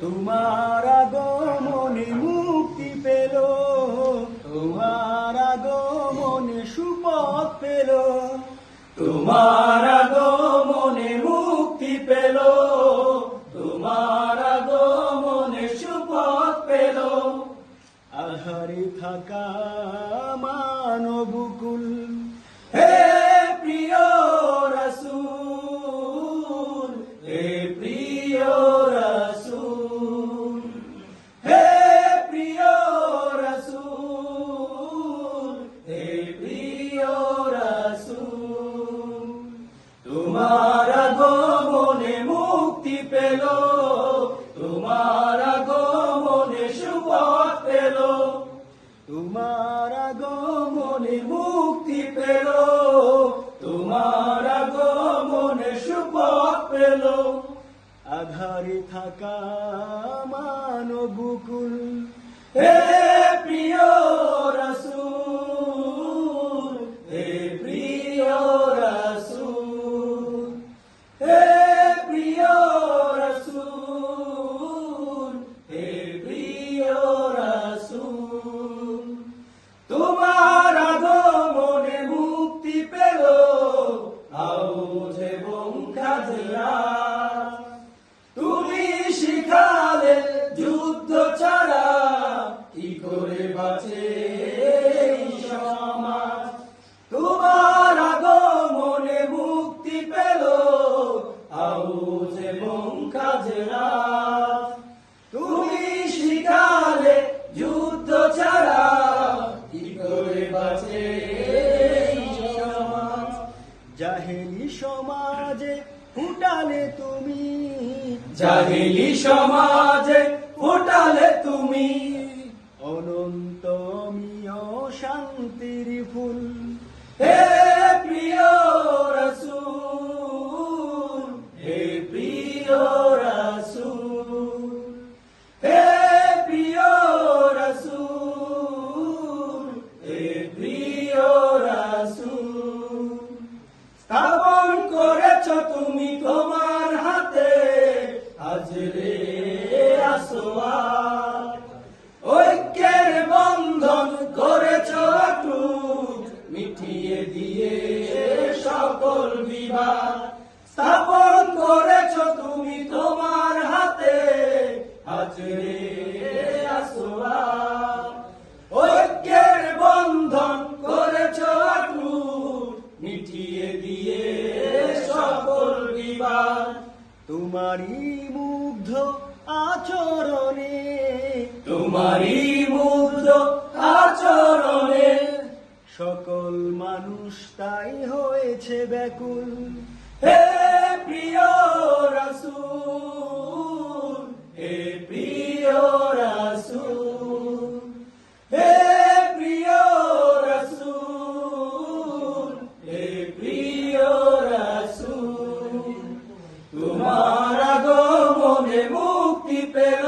তোমার আগমনে মুক্তি পেল, তোমার আগমনে সুপথ পেল, তোমার আগমনে মুক্তি পেল, তোমার আগমনে সুপথ পেল। আধারে থাকা তোমার আগমনে মুক্তি পেল, তোমার আগমনে সুপথ পেল, তোমার আগমনে মুক্তি পেল, তোমার আগমনে সুপথ পেল। আধারে থাকা মানবকুল, হে প্রিয় যুদ্ধ ছাড়া কি করে বাঁচে সমাজ? তোমার আগমনে মুক্তি পেল আউজ এবং কাজরা তুমি শিখালে যুদ্ধ ছাড়া কি করে বাঁচে জাহেলি সমাজে ফুটালে তুমি। জাহেলি সমাজে ফুটালে তুমি। অনন্ত অমিয় শান্তির ফুল। হে প্রিয় রসুল হে প্রিয় রসুল হে প্রিয় রসুল হে প্রিয় রসুল। স্থাপন করেছ তুমি তোমার হাতে হাজরে মিটিয়ে দিয়ে সকল বিবাদ স্থাপন করেছ তুমি তোমার হাতে। হাজরে আসোয়ার ঐক্যের করেছ দিয়ে তোমারই মুগ্ধ আচরণে। তোমারই মানুষ তাই হয়েছে ব্যাকুল। হে প্রিয় রসুল, হে প্রিয় রসুল, হে প্রিয় রসুল, হে প্রিয় রসুল, তোমার আগমনে মুক্তি পেল,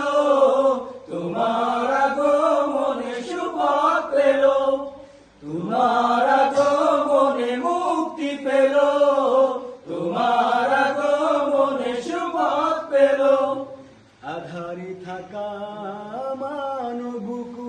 তোমার আগমনে সুপথ পেল, তোমার আধারে থাকা মানবুকু